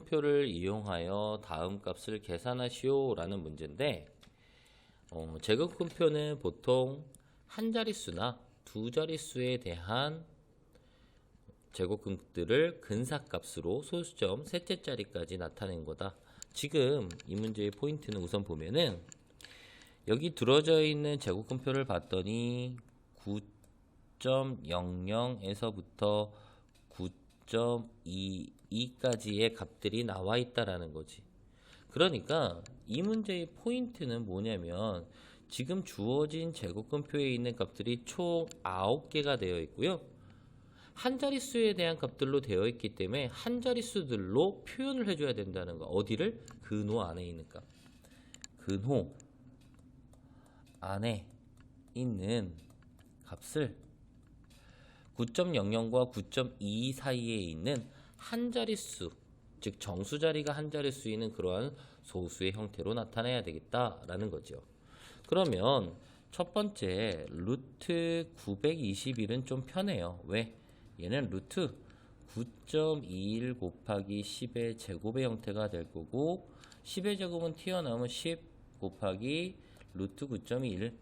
표를 이용하여 다음 값을 계산하시오 라는 문제인데 어, 제곱근표는 보통 한 자릿수나 두 자릿수에 대한 제곱근들을 근사값으로 소수점 셋째 자리까지 나타낸 거다. 지금 이 문제의 포인트는 우선 보면은 여기 들어져 있는 제곱근표를 봤더니 9.00에서부터 9.22까지의 값들이 나와 있다라는 거지. 그러니까 이 문제의 포인트는 뭐냐면 지금 주어진 제곱근표에 있는 값들이 총 9개가 되어 있고요. 한 자릿수에 대한 값들로 되어 있기 때문에 한 자릿수들로 표현을 해줘야 된다는 거. 어디를? 근호 안에 있는 값. 근호 안에 있는 값을 9.00과 9.22 사이에 있는 한 자릿수, 즉 정수 자리가 한 자릿수인 그러한 소수의 형태로 나타내야 되겠다라는 거죠. 그러면 첫 번째 루트 921은 좀 편해요. 왜? 얘는 루트 9.21 곱하기 10의 제곱의 형태가 될 거고 10의 제곱은 튀어나오면 10 곱하기 루트 9.21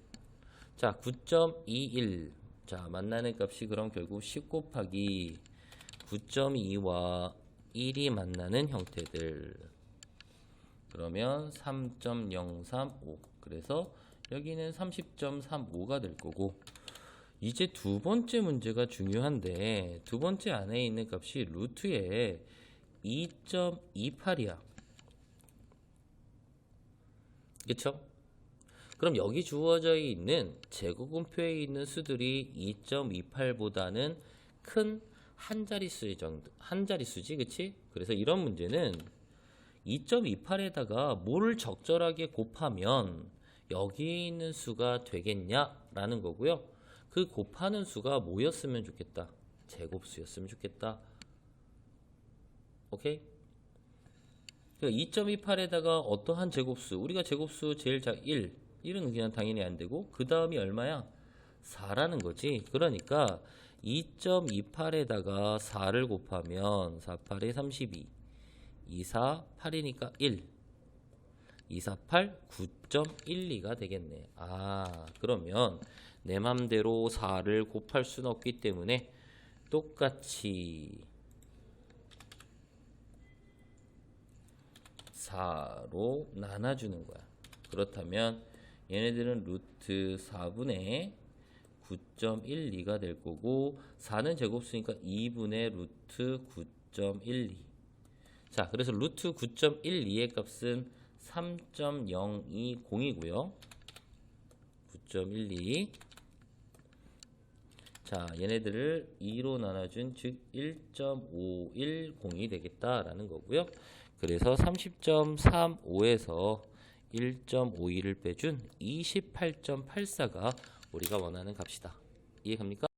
자 9.21 자 만나는 값이 그럼 결국 10 곱하기 9.2와 1이 만나는 형태들. 그러면 3.035 그래서 여기는 30.35가 될 거고 이제 두 번째 문제가 중요한데 두 번째 안에 있는 값이 루트에 2.28이야. 그쵸? 그럼 여기 주어져 있는 제곱근표에 있는 수들이 2.28보다는 큰 한 자릿수 정도 한 자릿수지 그치? 그래서 이런 문제는 2.28에다가 뭐를 적절하게 곱하면 여기에 있는 수가 되겠냐라는 거고요. 그 곱하는 수가 뭐였으면 좋겠다. 제곱수였으면 좋겠다. 오케이? 2.28에다가 어떠한 제곱수, 우리가 제곱수 제일 작 1, 1은 그냥 당연히 안 되고, 그 다음이 얼마야? 4라는 거지. 그러니까 2.28에다가 4를 곱하면 4, 8에 32, 2, 4, 8이니까 1, 2, 4, 8, 9.12가 되겠네. 아, 그러면 내 맘대로 4를 곱할 수는 없기 때문에 똑같이 4로 나눠주는 거야. 그렇다면 얘네들은 루트 4분의 9.12가 될 거고 4는 제곱수니까 2분의 루트 9.12 자 그래서 루트 9.12의 값은 3.020이고요. 9.12 자, 얘네들을 2로 나눠준 즉 1.510이 되겠다라는 거고요. 그래서 30.35에서 1.51을 빼준 28.84가 우리가 원하는 값이다. 이해갑니까?